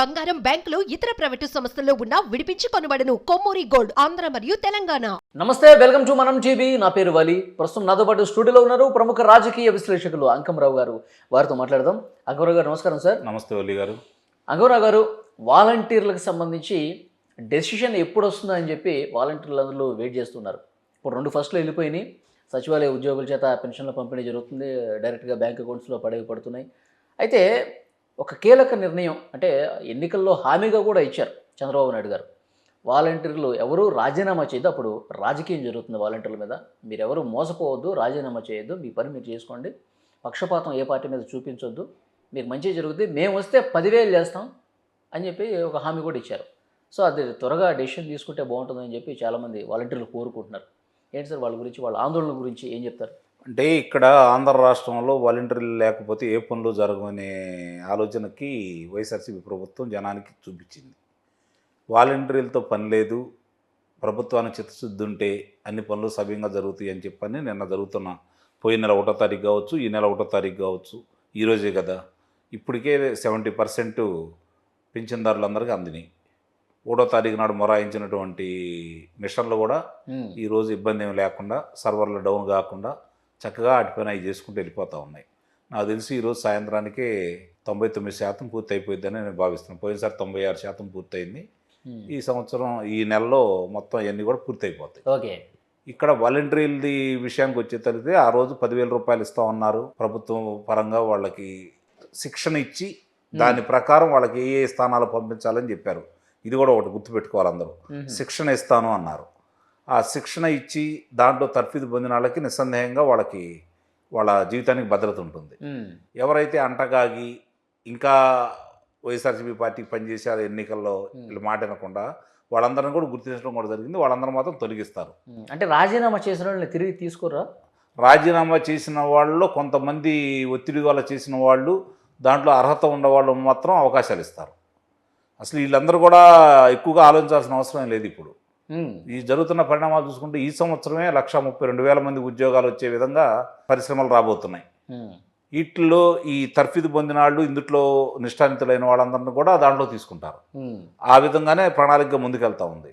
బంగారం బ్యాంకులు ఇతర ప్రైవేటు సంస్థల్లో ఉన్న విడిపించి కొనబడను. కొమ్మూరి గోల్డ్ ఆంధ్ర మరియు తెలంగాణ. నమస్తే వెల్కమ్ టు మనం టీవీ. నా పేరు వలి. ప్రస్తుతం నాతో పాటు స్టూడియోలో ఉన్నారు ప్రముఖ రాజకీయ విశ్లేషకులు అంకమరావు గారు. వారితో మాట్లాడదాం. అంకమరావు గారు నమస్కారం సార్. నమస్తే వల్లి గారు. అంకమరావు గారు వాలంటీర్లకు సంబంధించి డెసిషన్ ఎప్పుడు వస్తుందో అని చెప్పి వాలంటీర్లు అందరూ వెయిట్ చేస్తున్నారు. ఇప్పుడు రెండు ఫస్ట్లు వెళ్ళిపోయినాయి. సచివాలయ ఉద్యోగుల చేత పెన్షన్ల పంపిణీ జరుగుతుంది. డైరెక్ట్గా బ్యాంక్ అకౌంట్స్లో పడవి పడుతున్నాయి. అయితే ఒక కీలక నిర్ణయం అంటే ఎన్నికల్లో హామీగా కూడా ఇచ్చారు చంద్రబాబు నాయుడు గారు. వాలంటీర్లు ఎవరు రాజీనామా చేయదు అప్పుడు రాజకీయం జరుగుతుంది వాలంటీర్ల మీద. మీరు మోసపోవద్దు రాజీనామా చేయొద్దు మీ పని మీరు చేసుకోండి. పక్షపాతం ఏ పార్టీ మీద చూపించొద్దు. మీకు మంచి జరుగుతుంది మేము వస్తే పదివేలు చేస్తాం అని చెప్పి ఒక హామీ కూడా ఇచ్చారు. సో అది త్వరగా డెసిషన్ తీసుకుంటే బాగుంటుందని చెప్పి చాలామంది వాలంటీర్లు కోరుకుంటున్నారు. ఏంటి సార్ వాళ్ళ గురించి వాళ్ళ ఆందోళన గురించి ఏం చెప్తారు? అంటే ఇక్కడ ఆంధ్ర రాష్ట్రంలో వాలంటీర్లు లేకపోతే ఏ పనులు జరగనే ఆలోచనకి వైఎస్ఆర్సీపీ ప్రభుత్వం జనానికి చూపించింది. వాలంటీర్లతో పని లేదు ప్రభుత్వానికి చిత్తశుద్ధి ఉంటే అన్ని పనులు సవ్యంగా జరుగుతాయి అని చెప్పని నిన్న జరుగుతున్న పోయిన నెల ఒకటో తారీఖు కావచ్చు ఈ నెల ఒకటో తారీఖు కావచ్చు ఈరోజే కదా. ఇప్పటికే సెవెంటీ పర్సెంట్ పింఛన్దారులందరికీ అందినాయి. ఒకటో తారీఖు నాడు మొరాయించినటువంటి మిషన్లు కూడా ఈరోజు ఇబ్బంది ఏమి లేకుండా సర్వర్లు డౌన్ కాకుండా చక్కగా వాటిపైన అవి చేసుకుంటూ వెళ్ళిపోతూ ఉన్నాయి. నాకు తెలిసి ఈరోజు సాయంత్రానికే తొంభై తొమ్మిది శాతం పూర్తి అయిపోయిందని నేను భావిస్తున్నాను. పోయినసారి తొంభై ఆరు శాతం పూర్తయింది. ఈ సంవత్సరం ఈ నెలలో మొత్తం ఇవన్నీ కూడా పూర్తి అయిపోతాయి ఓకే. ఇక్కడ వాలంటీర్లది విషయానికి వచ్చేసరికి ఆ రోజు పదివేల రూపాయలు ఇస్తా ఉన్నారు ప్రభుత్వం పరంగా వాళ్ళకి శిక్షణ ఇచ్చి దాని ప్రకారం వాళ్ళకి ఏ ఏ స్థానాలు పంపించాలని చెప్పారు. ఇది కూడా ఒకటి గుర్తుపెట్టుకోవాలి అందరూ. శిక్షణ ఇస్తాను అన్నారు. ఆ శిక్షణ ఇచ్చి దాంట్లో తర్ఫీదు పొందిన వాళ్ళకి నిస్సందేహంగా వాళ్ళకి వాళ్ళ జీవితానికి భద్రత ఉంటుంది. ఎవరైతే అంటగాగి ఇంకా వైఎస్ఆర్సీపీ పార్టీకి పనిచేసే ఎన్నికల్లో వీళ్ళు మాట వినకుండా వాళ్ళందరిని కూడా గుర్తించడం కూడా జరిగింది. వాళ్ళందరూ మాత్రం తొలగిస్తారు. అంటే రాజీనామా చేసిన వాళ్ళని తిరిగి తీసుకురా? రాజీనామా చేసిన వాళ్ళలో కొంతమంది ఒత్తిడి వల్ల చేసిన వాళ్ళు దాంట్లో అర్హత ఉన్న వాళ్ళు మాత్రం అవకాశాలు ఇస్తారు. అసలు వీళ్ళందరూ కూడా ఎక్కువగా ఆలోచించాల్సిన అవసరం లేదు ఇప్పుడు. ఈ జరుగుతున్న పరిణామాలు చూసుకుంటే ఈ సంవత్సరమే లక్ష ముప్పై రెండు వేల మంది ఉద్యోగాలు వచ్చే విధంగా పరిశ్రమలు రాబోతున్నాయి. వీటిల్లో ఈ తర్ఫీదు పొందిన వాళ్ళు ఇందుట్లో నిష్ఠానితులైన వాళ్ళందరినీ కూడా దాంట్లో తీసుకుంటారు. ఆ విధంగానే ప్రణాళిక ముందుకెళ్తా ఉంది.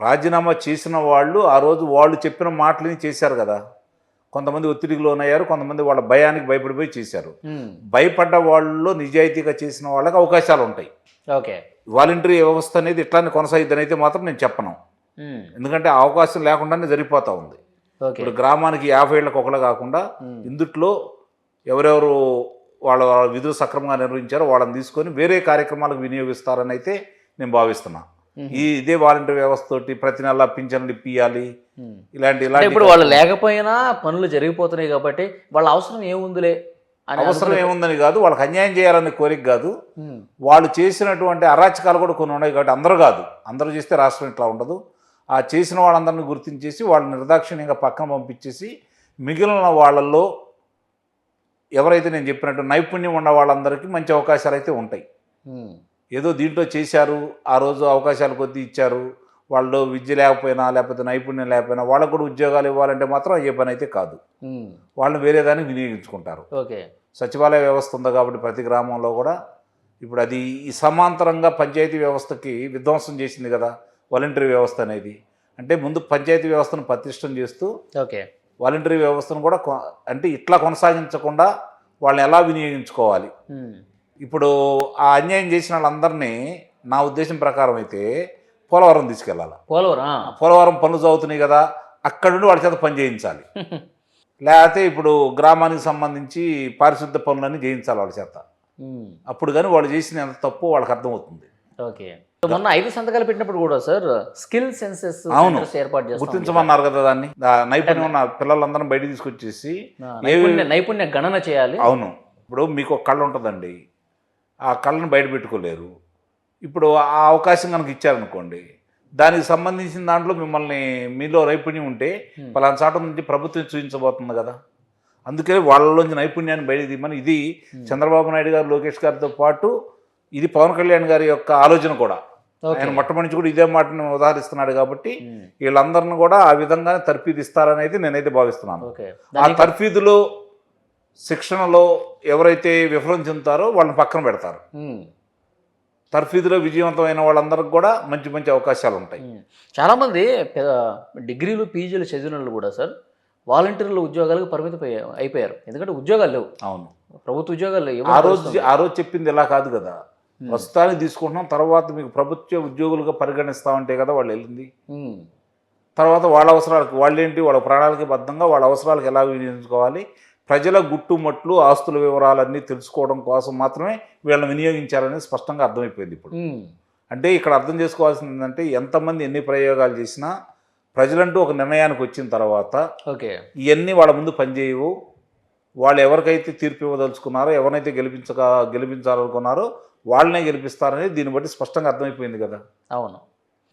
రాజీనామా చేసిన వాళ్ళు ఆ రోజు వాళ్ళు చెప్పిన మాటలని చేశారు కదా. కొంతమంది ఒత్తిడికి లోనయ్యారు కొంతమంది వాళ్ళ భయానికి భయపడిపోయి చేశారు. భయపడ్డ వాళ్ళలో నిజాయితీగా చేసిన వాళ్ళకి అవకాశాలు ఉంటాయి. ఓకే. వాలంటరీ వ్యవస్థ అనేది ఇట్లానే కొనసాగిద్దని అయితే మాత్రం నేను చెప్పను. ఎందుకంటే అవకాశం లేకుండానే జరిగిపోతూ ఉంది. ఇప్పుడు గ్రామానికి యాభై ఏళ్ళకి ఒకళ్ళు కాకుండా ఇందుట్లో ఎవరెవరు వాళ్ళ విధులు సక్రమంగా నిర్వహించారో వాళ్ళని తీసుకొని వేరే కార్యక్రమాలకు వినియోగిస్తారని అయితే నేను భావిస్తున్నా. ఈ ఇదే వాలంటీర్ వ్యవస్థ తోటి ప్రతి నెల పింఛన్లు ఇప్పియాలి. ఇలాంటి ఇలాంటి ఇప్పుడు వాళ్ళు లేకపోయినా పనులు జరిగిపోతున్నాయి కాబట్టి వాళ్ళ అవసరం ఏముందిలే అవసరం ఏముందని కాదు వాళ్ళకి అన్యాయం చేయాలనే కోరిక కాదు. వాళ్ళు చేసినటువంటి అరాచకాలు కూడా కొన్ని ఉన్నాయి కాబట్టి అందరూ కాదు. అందరూ చేస్తే రాష్ట్రం ఇట్లా ఉండదు. ఆ చేసిన వాళ్ళందరినీ గుర్తించేసి వాళ్ళని నిర్దాక్షిణ్యంగా పక్కన పంపించేసి మిగిలిన వాళ్ళల్లో ఎవరైతే నేను చెప్పినట్టు నైపుణ్యం ఉన్న వాళ్ళందరికీ మంచి అవకాశాలు అయితే ఉంటాయి. ఏదో దీంట్లో చేశారు ఆ రోజు అవకాశాలు కొద్దీ ఇచ్చారు వాళ్ళు విద్య లేకపోయినా లేకపోతే నైపుణ్యం లేకపోయినా వాళ్ళకు కూడా ఉద్యోగాలు ఇవ్వాలంటే మాత్రం ఏ పని అయితే కాదు. వాళ్ళని వేరే దానికి వినియోగించుకుంటారు ఓకే సచివాలయ వ్యవస్థ ఉంది కాబట్టి ప్రతి గ్రామంలో కూడా ఇప్పుడు అది ఈ సమాంతరంగా పంచాయతీ వ్యవస్థకి విధ్వంసం చేసింది కదా వాలంటరీ వ్యవస్థ అనేది. అంటే ముందు పంచాయతీ వ్యవస్థను పటిష్టం చేస్తూ ఓకే. వాలంటరీ వ్యవస్థను కూడా అంటే ఇట్లా కొనసాగించకుండా వాళ్ళని ఎలా వినియోగించుకోవాలి. ఇప్పుడు ఆ అన్యాయం చేసిన వాళ్ళందరినీ నా ఉద్దేశం ప్రకారం అయితే పోలవరం తీసుకెళ్ళాలి. పోలవరం. పోలవరం పనులు చదువుతున్నాయి కదా అక్కడ నుండి వాళ్ళ చేత పని చేయించాలి. లేకపోతే ఇప్పుడు గ్రామానికి సంబంధించి పారిశుద్ధ పనులన్నీ చేయించాలి వాళ్ళ చేత. అప్పుడు కానీ వాళ్ళు చేసిన ఎంత తప్పు వాళ్ళకి అర్థమవుతుంది. ఓకే. మొన్న ఐదు సంతకాలు పెట్టినప్పుడు కూడా సార్ స్కిల్ సెన్సెస్ అవును. ఏర్పాటు గుర్తించమన్నారు కదా దాన్ని. నైపుణ్యం ఉన్న పిల్లలందరినీ బయట తీసుకొచ్చేసి నైపుణ్య నైపుణ్య గణన చేయాలి. అవును. ఇప్పుడు మీకు ఒక కళ ఉంటుందండి. ఆ కళ్ళను బయట పెట్టుకోలేరు. ఇప్పుడు ఆ అవకాశం కనుక ఇచ్చారనుకోండి దానికి సంబంధించిన దాంట్లో మిమ్మల్ని మీలో నైపుణ్యం ఉంటే. పలానా చాట నుంచి ప్రభుత్వం చూపించబోతుంది కదా. అందుకే వాళ్ళలోంచి నైపుణ్యాన్ని బయట తీయమని ఇది చంద్రబాబు నాయుడు గారు లోకేష్ గారితో పాటు ఇది పవన్ కళ్యాణ్ గారి యొక్క ఆలోచన కూడా. ఆయన మొట్టమొదటి కూడా ఇదే మాటను ఉదాహరిస్తున్నాడు కాబట్టి. వీళ్ళందరిని కూడా ఆ విధంగానే తర్ఫీదు ఇస్తారనేది నేనైతే భావిస్తున్నాను ఓకే ఆ తర్ఫీదులో శిక్షణలో ఎవరైతే విఫలం చెందుతారో వాళ్ళని పక్కన పెడతారు. తర్ఫీదులో విజయవంతమైన వాళ్ళందరికీ కూడా మంచి మంచి అవకాశాలు ఉంటాయి. చాలామంది డిగ్రీలు పీజీలు చదివిన వాళ్ళు కూడా సార్ వాలంటీర్ల ఉద్యోగాలకు పరిమితం అయిపోయారు ఎందుకంటే ఉద్యోగాలు లేవు అవును ప్రభుత్వ ఉద్యోగాలు లేవు. ఆ రోజు? ఆ రోజు చెప్పింది ఇలా కాదు కదా ప్రస్తుతానికి తీసుకుంటున్నాం. తర్వాత మీకు ప్రభుత్వ ఉద్యోగులుగా పరిగణిస్తామంటే కదా వాళ్ళు వెళ్ళింది. ఉమ్. తర్వాత వాళ్ళ అవసరాలకు వాళ్ళేంటి? వాళ్ళ ప్రణాళిక బద్ధంగా వాళ్ళ అవసరాలకు ఎలా వినియోగించుకోవాలి? ప్రజల గుట్టుమట్లు ఆస్తుల వివరాలన్నీ తెలుసుకోవడం కోసం మాత్రమే వీళ్ళని వినియోగించారనేది స్పష్టంగా అర్థమైపోయింది ఇప్పుడు. ఉమ్. అంటే ఇక్కడ అర్థం చేసుకోవాల్సింది ఏంటంటే ఎంతమంది ఎన్ని ప్రయోగాలు చేసినా ప్రజలంటూ ఒక నిర్ణయానికి వచ్చిన తర్వాత ఓకే. ఇవన్నీ వాళ్ళ ముందు పనిచేయవు. వాళ్ళు ఎవరికైతే తీర్పు ఇవ్వదలుచుకున్నారో ఎవరినైతే గెలిపించక గెలిపించాలనుకున్నారో వాళ్ళనే గెలిపిస్తారని దీన్ని బట్టి స్పష్టంగా అర్థమైపోయింది కదా. అవును.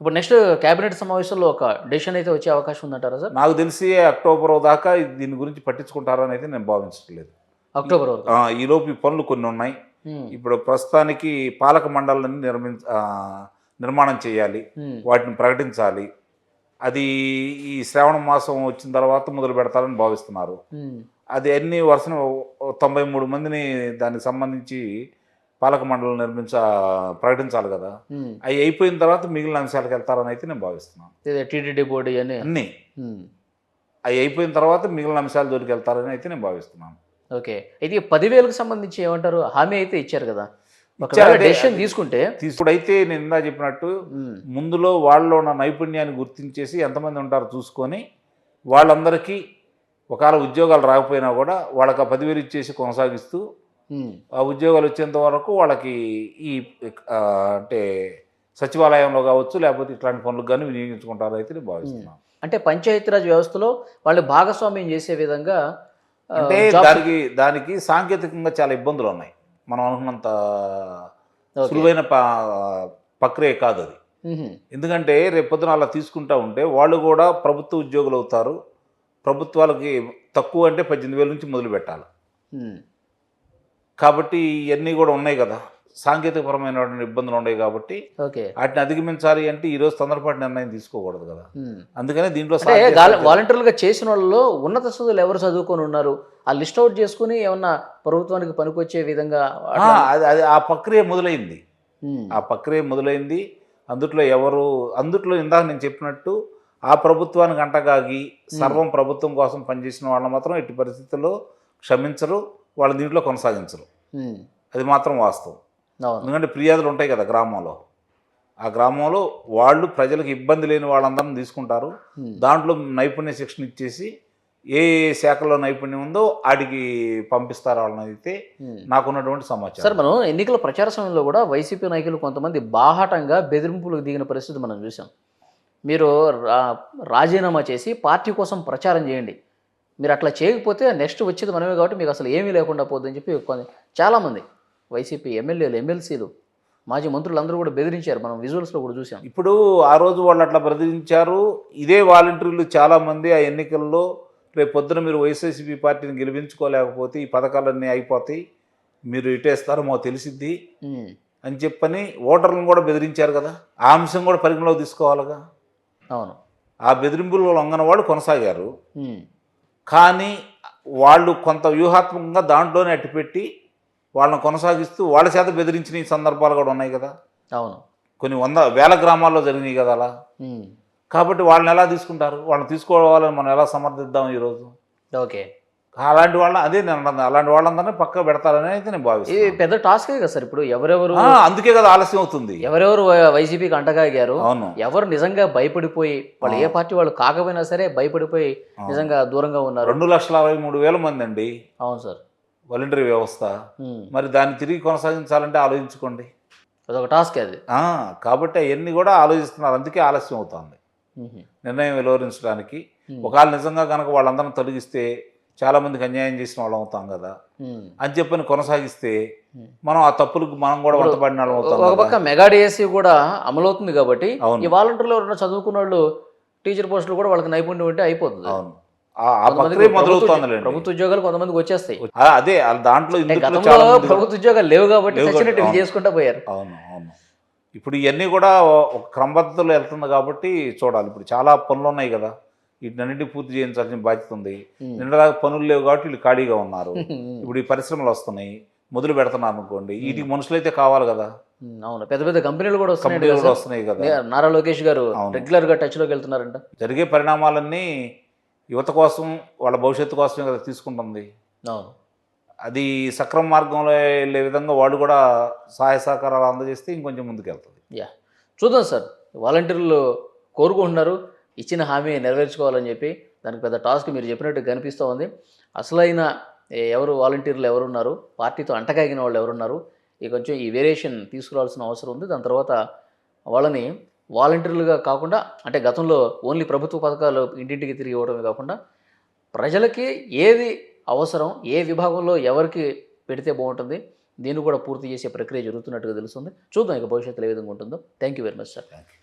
ఇప్పుడు నెక్స్ట్ కేబినెట్ సమావేశంలో ఒక డెసిషన్ అయితే వచ్చే అవకాశం ఉందంటారా సార్? నాకు తెలిసి అక్టోబర్ దాకా దీని గురించి పట్టించుకుంటారని అయితే నేను భావించట్లేదు. అక్టోబర్ వరకు. ఆ, ఈలోపు ఈ పనులు కొన్ని ఉన్నాయి. ఇప్పుడు ప్రస్తుతానికి పాలక మండలాన్ని నిర్మించ ఆ, నిర్మాణం చేయాలి. వాటిని ప్రకటించాలి. అది ఈ శ్రావణ మాసం వచ్చిన తర్వాత మొదలు పెడతారని భావిస్తున్నారు. అది అన్ని వరుసన తొంభై మూడు మందిని దానికి సంబంధించి పాలక మండలం నిర్మించ ప్రకటించాలి కదా. అవి అయిపోయిన తర్వాత మిగిలిన అంశాలకు వెళ్తారని అయితే నేను భావిస్తున్నాను. టీటీడీ బోర్డు ఇవన్నీ? అన్నీ. అవి అయిపోయిన తర్వాత మిగిలిన అంశాల జోలికి వెళ్తారని అయితే నేను భావిస్తున్నాను. ఓకే. అయితే పదివేలకు సంబంధించి ఏమంటారు? హామీ అయితే ఇచ్చారు కదా. డెసిషన్ తీసుకుంటే? ఇప్పుడైతే నేను ఇందా చెప్పినట్టు. ముందులో వాళ్ళలో ఉన్న నైపుణ్యాన్ని గుర్తించేసి ఎంతమంది ఉంటారో చూసుకొని వాళ్ళందరికీ ఒకవేళ ఉద్యోగాలు రాకపోయినా కూడా వాళ్ళకి ఆ పదివేలు ఇచ్చేసి కొనసాగిస్తూ. ఆ ఉద్యోగాలు వచ్చేంత వరకు వాళ్ళకి ఈ అంటే సచివాలయంలో కావచ్చు లేకపోతే ఇట్లాంటి పనులకు కానీ వినియోగించుకుంటారు అయితే నేను భావిస్తున్నాను అంటే పంచాయతీరాజ్ వ్యవస్థలో వాళ్ళు భాగస్వామ్యం చేసే విధంగా అంటే దానికి దానికి సాంకేతికంగా చాలా ఇబ్బందులు ఉన్నాయి. మనం అనుకున్నంత. సులువైన ప్రక్రియ కాదు అది. ఎందుకంటే రేపు పొద్దున అలా తీసుకుంటా ఉంటే వాళ్ళు కూడా ప్రభుత్వ ఉద్యోగులు అవుతారు. ప్రభుత్వాలకి తక్కువ అంటే పద్దెనిమిది వేల నుంచి మొదలు పెట్టాలి. కాబట్టి ఇవన్నీ కూడా ఉన్నాయి కదా. సాంకేతికపరమైనటువంటి ఇబ్బందులు ఉన్నాయి కాబట్టి ఓకే. వాటిని అధిగమించాలి అంటే ఈ రోజు తొందరపాటు నిర్ణయం తీసుకోకూడదు కదా. అందుకనే దీంట్లో వాలంటీర్లుగా చేసిన వాళ్ళలో ఉన్నత చదువులు ఎవరు చదువుకొని ఉన్నారు? ఆ లిస్ట్ అవుట్ చేసుకుని ఏమన్నా ప్రభుత్వానికి పనికొచ్చే విధంగా అది ఆ ప్రక్రియ మొదలైంది. ఆ ప్రక్రియ మొదలైంది. అందుట్లో ఎవరు అందుట్లో ఇందాక నేను చెప్పినట్టు ఆ ప్రభుత్వానికి అంటగాగి సర్వం ప్రభుత్వం కోసం పనిచేసిన వాళ్ళని మాత్రం ఎట్టి పరిస్థితుల్లో క్షమించరు వాళ్ళ దీంట్లో కొనసాగించరు. అది మాత్రం వాస్తవం. ఎందుకంటే ఫిర్యాదులు ఉంటాయి కదా గ్రామంలో. ఆ గ్రామంలో వాళ్ళు ప్రజలకు ఇబ్బంది లేని వాళ్ళందరిని తీసుకుంటారు. దాంట్లో నైపుణ్య శిక్షణ ఇచ్చేసి ఏ శాఖలో నైపుణ్యం ఉందో ఆడికి పంపిస్తారు వాళ్ళని అయితే. నాకున్నటువంటి సార్ సమాచారం మనం ఎన్నికల ప్రచార సమయంలో కూడా వైసీపీ నాయకులు కొంతమంది బాహాటంగా బెదిరింపులకు దిగిన పరిస్థితి మనం చూసాం మీరు రా రాజీనామా చేసి పార్టీ కోసం ప్రచారం చేయండి. మీరు అట్లా చేయకపోతే నెక్స్ట్ వచ్చేది మనమే కాబట్టి మీకు అసలు ఏమీ లేకుండా పోద్దని చెప్పి కొన్ని చాలామంది వైసీపీ ఎమ్మెల్యేలు ఎమ్మెల్సీలు మాజీ మంత్రులు అందరూ కూడా బెదిరించారు. మనం విజువల్స్లో కూడా చూసాం. ఇప్పుడు ఆ రోజు వాళ్ళు అట్లా ప్రదర్శించారు ఇదే వాలంటీర్లు చాలామంది ఆ ఎన్నికల్లో రేపు పొద్దున మీరు వైఎస్ఆర్సీపీ పార్టీని గెలిపించుకోలేకపోతే ఈ పథకాలన్నీ అయిపోతాయి. మీరు ఇటేస్తారో మాకు తెలిసిద్ది. అని చెప్పని ఓటర్లను కూడా బెదిరించారు కదా. ఆ అంశం కూడా పరిగణలోకి తీసుకోవాలిగా. అవును. ఆ బెదిరింపులు వాళ్ళు కొనసాగారు. కానీ వాళ్ళు కొంత వ్యూహాత్మకంగా దాంట్లోనే అట్టిపెట్టి వాళ్ళని కొనసాగిస్తూ వాళ్ళ చేత బెదిరించిన ఈ సందర్భాలు కూడా ఉన్నాయి కదా. అవును. కొన్ని వంద వేల గ్రామాల్లో జరిగినాయి కదా అలా. కాబట్టి వాళ్ళని ఎలా తీసుకుంటారు? వాళ్ళని తీసుకోవాలని మనం ఎలా సమర్థిద్దాం ఈరోజు? ఓకే. అలాంటి వాళ్ళని అదే నేను. అలాంటి వాళ్ళందరినీ పక్క పెడతారని అయితే నేను ఇది భావిస్తాను పెద్ద టాస్కే కదా సార్ ఇప్పుడు. ఎవరెవరు ఆ, అందుకే కదా ఆలస్యం అవుతుంది. ఎవరెవరు వై- వైసీపీకి అంటగాగారు అవును. ఎవరు నిజంగా భయపడిపోయి వాళ్ళు ఏ. పార్టీ వాళ్ళు కాకపోయినా సరే భయపడిపోయి ఆ. నిజంగా దూరంగా ఉన్నారు. రెండు లక్షల అరవై మూడు వేల మంది అండి. అవును సార్. వాలంటరీ వ్యవస్థ. ఉమ్. మరి దాన్ని తిరిగి కొనసాగించాలంటే ఆలోచించుకోండి. అదొక టాస్క్ అది. ఆ, కాబట్టి అవన్నీ కూడా ఆలోచిస్తున్నారు. అందుకే ఆలస్యం అవుతుంది. నిర్ణయం వెలువరించడానికి. ఉమ్. ఒకవేళ నిజంగా కనుక వాళ్ళందరిని తొలగిస్తే చాలా మందికి అన్యాయం చేసిన వాళ్ళం అవుతాం కదా. అని చెప్పని కొనసాగిస్తే. మనం ఆ తప్పులకు మనం కూడా వంతపడిన వాళ్ళం అవుతాం ఒక. పక్క మెగా డిఎస్సి కూడా అమలవుతుంది కాబట్టి. ఈ వాలంటీర్లు ఎవరైనా చదువుకున్న వాళ్ళు టీచర్ పోస్టులు కూడా వాళ్ళకి నైపుణ్యం ఉంటే అయిపోతుంది. అవును. ప్రక్రియ ప్రభుత్వ ఉద్యోగాలు కొంతమందికి వచ్చేస్తాయి. అదే దాంట్లో ప్రభుత్వ ఉద్యోగాలు లేవు కాబట్టి చేసుకుంటా పోయారు. అవును అవును. ఇప్పుడు ఇవన్నీ కూడా ఒక క్రమబద్ధతలో వెళ్తుంది కాబట్టి చూడాలి. ఇప్పుడు చాలా పనులు ఉన్నాయి కదా. వీటినన్నింటినీ పూర్తి చేయించాల్సిన బాధ్యత ఉంది. నిన్నదాకా పనులు లేవు కాబట్టి వీళ్ళు ఖాళీగా ఉన్నారు. ఇప్పుడు ఈ పరిశ్రమలు వస్తున్నాయి. మొదలు పెడుతున్నారు అనుకోండి. వీటికి మనుషులైతే కావాలి కదా? అవును. పెద్ద పెద్ద కంపెనీలు కూడా వస్తున్నాయి కంపెనీలు కదా కూడా సార్. వస్తున్నాయి కదా. నారా లోకేష్ గారు అవును. రెగ్యులర్గా టచ్లోకి వెళ్తున్నారంట. జరిగే పరిణామాలన్నీ యువత కోసం వాళ్ళ భవిష్యత్తు కోసమే కదా తీసుకుంటుంది. అవును. అది సక్రమ మార్గంలో వెళ్ళే విధంగా వాళ్ళు కూడా సహాయ సహకారాలు అందజేస్తే ఇంకొంచెం ముందుకెళ్తుంది. యా. చూద్దాం సార్. వాలంటీర్లు కోరుకుంటున్నారు. ఇచ్చిన హామీ నెరవేర్చుకోవాలని చెప్పి దానికి పెద్ద టాస్క్ మీరు చెప్పినట్టు కనిపిస్తూ ఉంది. అసలైన ఎవరు వాలంటీర్లు ఎవరున్నారు? పార్టీతో అంటకాగిన వాళ్ళు ఎవరున్నారు? ఇక కొంచెం ఈ వేరియేషన్ తీసుకురావాల్సిన అవసరం ఉంది. దాని తర్వాత వాళ్ళని వాలంటీర్లుగా కాకుండా అంటే గతంలో ఓన్లీ ప్రభుత్వ పథకాలు ఇంటింటికి తిరిగి ఇవ్వడమే కాకుండా ప్రజలకి ఏది అవసరం ఏ విభాగంలో ఎవరికి పెడితే బాగుంటుంది దీన్ని కూడా పూర్తి చేసే ప్రక్రియ జరుగుతున్నట్టుగా తెలుస్తుంది. చూద్దాం ఇక భవిష్యత్తులో ఏ విధంగా ఉంటుందో. Thank you very much sir